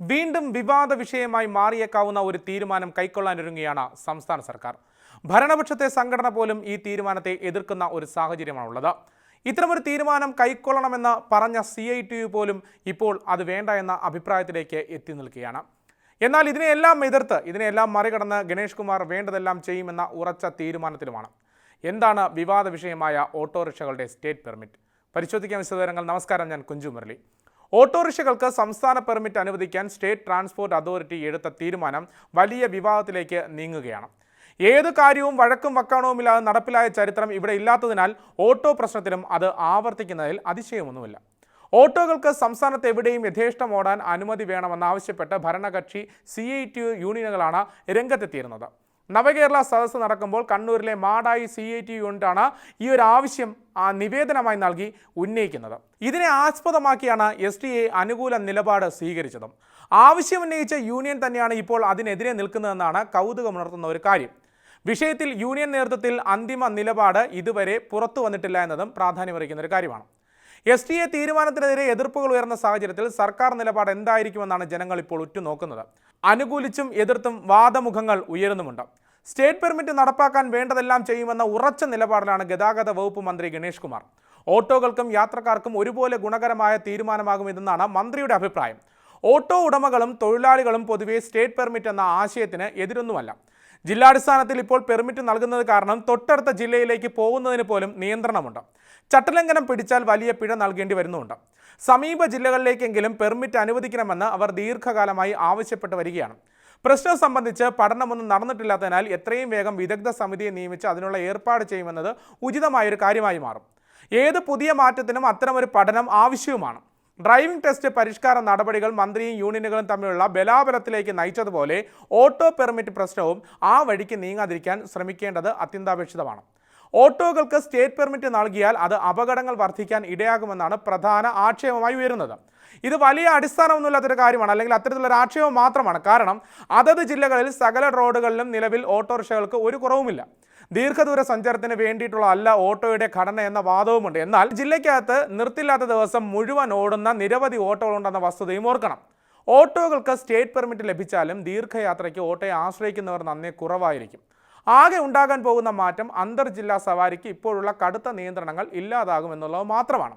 വീണ്ടും വിവാദ വിഷയമായി മാറിയേക്കാവുന്ന ഒരു തീരുമാനം കൈക്കൊള്ളാനൊരുങ്ങുകയാണ് സംസ്ഥാന സർക്കാർ. ഭരണപക്ഷത്തെ സംഘടന പോലും ഈ തീരുമാനത്തെ എതിർക്കുന്ന ഒരു സാഹചര്യമാണുള്ളത്. ഇത്തരമൊരു തീരുമാനം കൈക്കൊള്ളണമെന്ന് പറഞ്ഞ സി ഐ ടി യു പോലും ഇപ്പോൾ അത് വേണ്ട എന്ന അഭിപ്രായത്തിലേക്ക് എത്തി നിൽക്കുകയാണ്. എന്നാൽ ഇതിനെയെല്ലാം എതിർത്ത് ഇതിനെയെല്ലാം മറികടന്ന് ഗണേഷ് കുമാർ വേണ്ടതെല്ലാം ചെയ്യുമെന്ന ഉറച്ച തീരുമാനത്തിലുമാണ്. എന്താണ് വിവാദ വിഷയമായ ഓട്ടോറിക്ഷകളുടെ സ്റ്റേറ്റ് പെർമിറ്റ്? പരിശോധിക്കാൻ വിശദവിവരങ്ങൾ. നമസ്കാരം ഞാൻ കുഞ്ചു മുരളി. ഓട്ടോറിക്ഷകൾക്ക് സംസ്ഥാന പെർമിറ്റ് അനുവദിക്കാൻ സ്റ്റേറ്റ് ട്രാൻസ്പോർട്ട് അതോറിറ്റി എടുത്ത തീരുമാനം വലിയ വിവാദത്തിലേക്ക് നീങ്ങുകയാണ്. ഏത് കാര്യവും വഴക്കും വക്കാണവുമില്ലാതെ നടപ്പിലായ ചരിത്രം ഇവിടെ ഇല്ലാത്തതിനാൽ ഓട്ടോ പ്രശ്നത്തിലും അത് ആവർത്തിക്കുന്നതിൽ അതിശയമൊന്നുമില്ല. ഓട്ടോകൾക്ക് സംസ്ഥാനത്ത് എവിടെയും യഥേഷ്ടം ഓടാൻ അനുമതി വേണമെന്നാവശ്യപ്പെട്ട് ഭരണകക്ഷി സി ഐ ടി യൂണിയനുകളാണ് രംഗത്തെത്തിയിരുന്നത്. നവകേരള സദസ്സ് നടക്കുമ്പോൾ കണ്ണൂരിലെ മാടായി സി ഐ ടി യൂണിറ്റാണ് ഈ ഒരു ആവശ്യം ആ നിവേദനമായി നൽകി ഉന്നയിക്കുന്നത്. ഇതിനെ ആസ്പദമാക്കിയാണ് എസ് ടി എ അനുകൂല നിലപാട് സ്വീകരിച്ചതും. ആവശ്യം ഉന്നയിച്ച യൂണിയൻ തന്നെയാണ് ഇപ്പോൾ അതിനെതിരെ നിൽക്കുന്നതെന്നാണ് കൗതുകമുണർത്തുന്ന ഒരു കാര്യം. വിഷയത്തിൽ യൂണിയൻ നേതൃത്വത്തിൽ അന്തിമ നിലപാട് ഇതുവരെ പുറത്തു വന്നിട്ടില്ല എന്നതും പ്രാധാന്യമറിയിക്കുന്ന ഒരു കാര്യമാണ്. എസ് ടി എ തീരുമാനത്തിനെതിരെ എതിർപ്പുകൾ ഉയർന്ന സാഹചര്യത്തിൽ സർക്കാർ നിലപാട് എന്തായിരിക്കുമെന്നാണ് ജനങ്ങൾ ഇപ്പോൾ ഉറ്റുനോക്കുന്നത്. അനുകൂലിച്ചും എതിർത്തും വാദമുഖങ്ങൾ ഉയരുന്നുമുണ്ട്. സ്റ്റേറ്റ് പെർമിറ്റ് നടപ്പാക്കാൻ വേണ്ടതെല്ലാം ചെയ്യുമെന്ന ഉറച്ച നിലപാടിലാണ് ഗതാഗത വകുപ്പ് മന്ത്രി ഗണേഷ് കുമാർ. ഓട്ടോകൾക്കും യാത്രക്കാർക്കും ഒരുപോലെ ഗുണകരമായ തീരുമാനമാകും ഇതെന്നാണ് മന്ത്രിയുടെ അഭിപ്രായം. ഓട്ടോ ഉടമകളും തൊഴിലാളികളും പൊതുവെ സ്റ്റേറ്റ് പെർമിറ്റ് എന്ന ആശയത്തിന് എതിരൊന്നുമല്ല. ജില്ലാടിസ്ഥാനത്തിൽ ഇപ്പോൾ പെർമിറ്റ് നൽകുന്നത് കാരണം തൊട്ടടുത്ത ജില്ലയിലേക്ക് പോകുന്നതിന് പോലും നിയന്ത്രണമുണ്ട്. ചട്ടലംഘനം പിടിച്ചാൽ വലിയ പിഴ നൽകേണ്ടി വരുന്നുണ്ട് സമീപ ജില്ലകളിലേക്കെങ്കിലും പെർമിറ്റ് അനുവദിക്കണമെന്ന് അവർ ദീർഘകാലമായി ആവശ്യപ്പെട്ട് വരികയാണ്. പ്രശ്നം സംബന്ധിച്ച് പഠനമൊന്നും നടന്നിട്ടില്ലാത്തതിനാൽ എത്രയും വേഗം വിദഗ്ധ സമിതിയെ നിയമിച്ച് അതിനുള്ള ഏർപ്പാട് ചെയ്യുമെന്നത് ഉചിതമായൊരു കാര്യമായി മാറും. ഏത് പുതിയ മാറ്റത്തിനും അത്തരമൊരു പഠനം ആവശ്യവുമാണ്. ഡ്രൈവിംഗ് ടെസ്റ്റ് പരിഷ്കാര നടപടികൾ മന്ത്രിയും യൂണിയനുകളും തമ്മിലുള്ള ബലാബലത്തിലേക്ക് നയിച്ചതുപോലെ ഓട്ടോ പെർമിറ്റ് പ്രശ്നവും ആ വഴിക്ക് നീങ്ങാതിരിക്കാൻ ശ്രമിക്കേണ്ടത് അത്യന്താപേക്ഷിതമാണ്. ഓട്ടോകൾക്ക് സ്റ്റേറ്റ് പെർമിറ്റ് നൽകിയാൽ അത് അപകടങ്ങൾ വർദ്ധിക്കാൻ ഇടയാകുമെന്നാണ് പ്രധാന ആക്ഷേപമായി ഉയരുന്നത്. ഇത് വലിയ അടിസ്ഥാനമൊന്നുമില്ലാത്തൊരു കാര്യമാണ് അല്ലെങ്കിൽ അത്തരത്തിലുള്ള ഒരു ആക്ഷേപം മാത്രമാണ്. കാരണം അതത് ജില്ലകളിൽ സകല റോഡുകളിലും നിലവിൽ ഓട്ടോറിക്ഷകൾക്ക് ഒരു കുറവുമില്ല. ദീർഘദൂര സഞ്ചാരത്തിന് വേണ്ടിയിട്ടുള്ള അല്ല ഓട്ടോയുടെ ഘടന എന്ന വാദവുമുണ്ട്. എന്നാൽ ജില്ലയ്ക്കകത്ത് നിർത്തില്ലാത്ത ദിവസം മുഴുവൻ ഓടുന്ന നിരവധി ഓട്ടോകളുണ്ടെന്ന വസ്തുതയും ഓർക്കണം. ഓട്ടോകൾക്ക് സ്റ്റേറ്റ് പെർമിറ്റ് ലഭിച്ചാലും ദീർഘയാത്രയ്ക്ക് ഓട്ടോയെ ആശ്രയിക്കുന്നവർ നന്നേ കുറവായിരിക്കും. ആകെ ഉണ്ടാകാൻ പോകുന്ന മാറ്റം അന്തർ അന്തർജില്ലാ സവാരിക്ക് ഇപ്പോഴുള്ള കടുത്ത നിയന്ത്രണങ്ങൾ ഇല്ലാതാകുമെന്നുള്ളത് മാത്രമാണ്.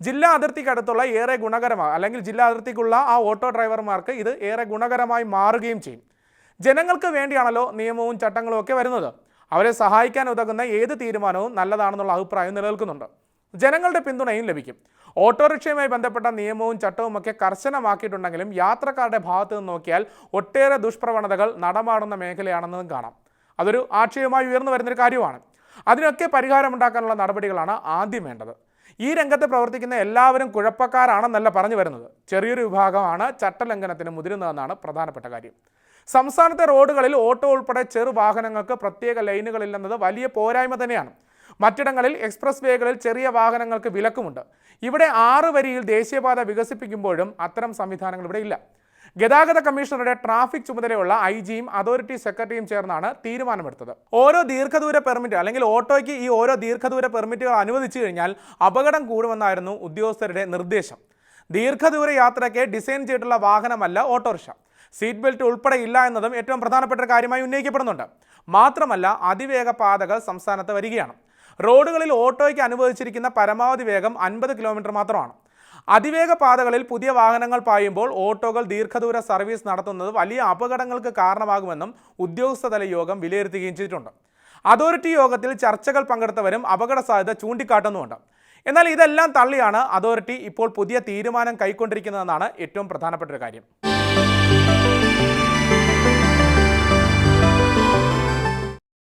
ജില്ലാ അതിർത്തിക്കടുത്തുള്ള ഏറെ ഗുണകരമാകും അല്ലെങ്കിൽ ജില്ലാ അതിർത്തിക്കുള്ള ആ ഓട്ടോ ഡ്രൈവർമാർക്ക് ഇത് ഏറെ ഗുണകരമായി മാറുകയും ചെയ്യും. ജനങ്ങൾക്ക് വേണ്ടിയാണല്ലോ നിയമവും ചട്ടങ്ങളും ഒക്കെ വരുന്നത്. അവരെ സഹായിക്കാൻ ഉതകുന്ന ഏത് തീരുമാനവും നല്ലതാണെന്നുള്ള അഭിപ്രായം നിലനിൽക്കുന്നുണ്ട്. ജനങ്ങളുടെ പിന്തുണയും ലഭിക്കും. ഓട്ടോറിക്ഷയുമായി ബന്ധപ്പെട്ട നിയമവും ചട്ടവും ഒക്കെ കർശനമാക്കിയിട്ടുണ്ടെങ്കിലും യാത്രക്കാരുടെ ഭാഗത്ത് നിന്ന് നോക്കിയാൽ ഒട്ടേറെ ദുഷ്പ്രവണതകൾ നടമാടുന്ന മേഖലയാണെന്നതും കാണാം. അതൊരു ആക്ഷേപമായി ഉയർന്നു വരുന്നൊരു കാര്യമാണ്. അതിനൊക്കെ പരിഹാരമുണ്ടാക്കാനുള്ള നടപടികളാണ് ആദ്യം വേണ്ടത്. ഈ രംഗത്ത് പ്രവർത്തിക്കുന്ന എല്ലാവരും കുഴപ്പക്കാരാണെന്നല്ല പറഞ്ഞു വരുന്നത്. ചെറിയൊരു വിഭാഗമാണ് ചട്ടലംഘനത്തിന് മുതിരുന്നതെന്നാണ് പ്രധാനപ്പെട്ട കാര്യം. സംസ്ഥാനത്തെ റോഡുകളിൽ ഓട്ടോ ഉൾപ്പെടെ ചെറു വാഹനങ്ങൾക്ക് പ്രത്യേക ലൈനുകളില്ലെന്നത് വലിയ പോരായ്മ തന്നെയാണ്. മറ്റിടങ്ങളിൽ എക്സ്പ്രസ് വേകളിൽ ചെറിയ വാഹനങ്ങൾക്ക് വിലക്കുമുണ്ട്. ഇവിടെ ആറ് വരിയിൽ ദേശീയപാത വികസിപ്പിക്കുമ്പോഴും അത്തരം സംവിധാനങ്ങൾ ഇവിടെ ഇല്ല. ഗതാഗത കമ്മീഷണറുടെ ട്രാഫിക് ചുമതലയുള്ള ഐ ജിയും അതോറിറ്റി സെക്രട്ടറിയും ചേർന്നാണ് തീരുമാനമെടുത്തത്. ഓരോ ദീർഘദൂര പെർമിറ്റ് അല്ലെങ്കിൽ ഓട്ടോയ്ക്ക് ഈ ഓരോ ദീർഘദൂര പെർമിറ്റുകൾ അനുവദിച്ചു കഴിഞ്ഞാൽ അപകടം കൂടുമെന്നായിരുന്നു ഉദ്യോഗസ്ഥരുടെ നിർദ്ദേശം. ദീർഘദൂര യാത്രയ്ക്ക് ഡിസൈൻ ചെയ്തിട്ടുള്ള വാഹനമല്ല ഓട്ടോറിക്ഷ. സീറ്റ് ബെൽറ്റ് ഉൾപ്പെടെ ഇല്ല എന്നതും ഏറ്റവും പ്രധാനപ്പെട്ട കാര്യമായി ഉന്നയിക്കപ്പെടുന്നുണ്ട്. മാത്രമല്ല അതിവേഗ പാതകൾ സംസ്ഥാനത്ത് വരികയാണ്. റോഡുകളിൽ ഓട്ടോയ്ക്ക് അനുവദിച്ചിരിക്കുന്ന പരമാവധി വേഗം അൻപത് കിലോമീറ്റർ മാത്രമാണ്. അതിവേഗ പാതകളിൽ പുതിയ വാഹനങ്ങൾ പായുമ്പോൾ ഓട്ടോകൾ ദീർഘദൂര സർവീസ് നടത്തുന്നത് വലിയ അപകടങ്ങൾക്ക് കാരണമാകുമെന്നും ഉദ്യോഗസ്ഥതല യോഗം വിലയിരുത്തുകയും ചെയ്തിട്ടുണ്ട്. അതോറിറ്റി യോഗത്തിൽ ചർച്ചകൾ പങ്കെടുത്തവരും അപകട സാധ്യത ചൂണ്ടിക്കാട്ടുന്നുമുണ്ട്. എന്നാൽ ഇതെല്ലാം തള്ളിയാണ് അതോറിറ്റി ഇപ്പോൾ പുതിയ തീരുമാനം കൈക്കൊണ്ടിരിക്കുന്നതെന്നാണ് ഏറ്റവും പ്രധാനപ്പെട്ട ഒരു കാര്യം.